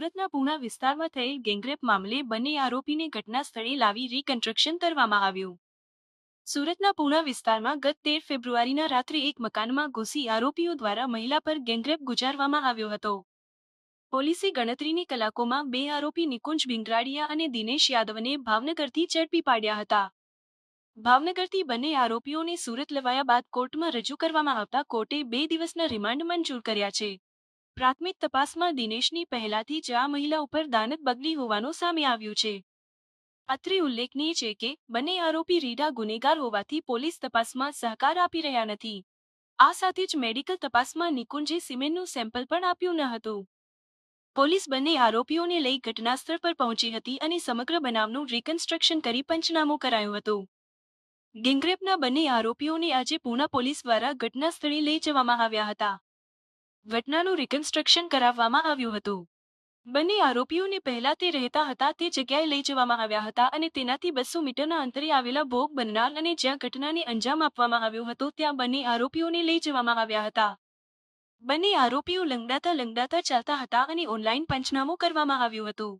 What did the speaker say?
સુરતના પૂણા વિસ્તારમાં થયેલ ગેંગરેપ મામલે બંને આરોપીને ઘટના સ્થળે લાવી રિકન્સ્ટ્રક્શન કરવામાં આવ્યું. સુરતના પૂણા વિસ્તારમાં ગત તેર ફેબ્રુઆરીના રાત્રે એક મકાનમાં ઘૂસી આરોપીઓ દ્વારા મહિલા પર ગેંગરેપ ગુજારવામાં આવ્યો હતો. પોલીસે ગણતરીની કલાકોમાં બે આરોપી નિકુંજ ભીંગરાડિયા અને દિનેશ યાદવને ભાવનગરથી ઝડપી પાડ્યા હતા. ભાવનગરથી બંને આરોપીઓને સુરત લવાયા બાદ કોર્ટમાં રજૂ કરવામાં આવતા કોર્ટે બે દિવસના રિમાન્ડ મંજૂર કર્યા છે. પ્રાથમિક તપાસમાં દિનેશની પહેલાથી જ આ મહિલા ઉપર દાનત બગડી હોવાનું સામે આવ્યું છે. અત્રે ઉલ્લેખનીય છે કે, બંને આરોપી રીડા ગુનેગાર હોવાથી પોલીસ તપાસમાં સહકાર આપી રહ્યા નથી. આ સાથે જ મેડિકલ તપાસમાં નિકુંજે સિમેન્ટનું સેમ્પલ પણ આપ્યું ન હતું. પોલીસ બંને આરોપીઓને લઈ ઘટનાસ્થળ પર પહોંચી હતી અને સમગ્ર બનાવનું રિકન્સ્ટ્રક્શન કરી પંચનામું કરાયું હતું. ગેંગરેપના બંને આરોપીઓને આજે પૂના પોલીસ દ્વારા ઘટના સ્થળે લઈ જવામાં આવ્યા હતા. ઘટનાનું રિકન્સ્ટ્રક્શન કરાવવામાં આવ્યું હતું. બંને આરોપીઓને પહેલા તે રહેતા હતા, તે જગ્યાએ લઈ જવામાં આવ્યા હતા અને તેનાથી બસો મીટરના અંતરે આવેલા ભોગ બનનાર અને જ્યાં ઘટનાને અંજામ આપવામાં આવ્યો હતો, ત્યાં બંને આરોપીઓને લઈ જવામાં આવ્યા હતા. બંને આરોપીઓ લંગડાતા લંગડાતા ચાલતા હતા અને ઓનલાઈન પંચનામું કરવામાં આવ્યું હતું.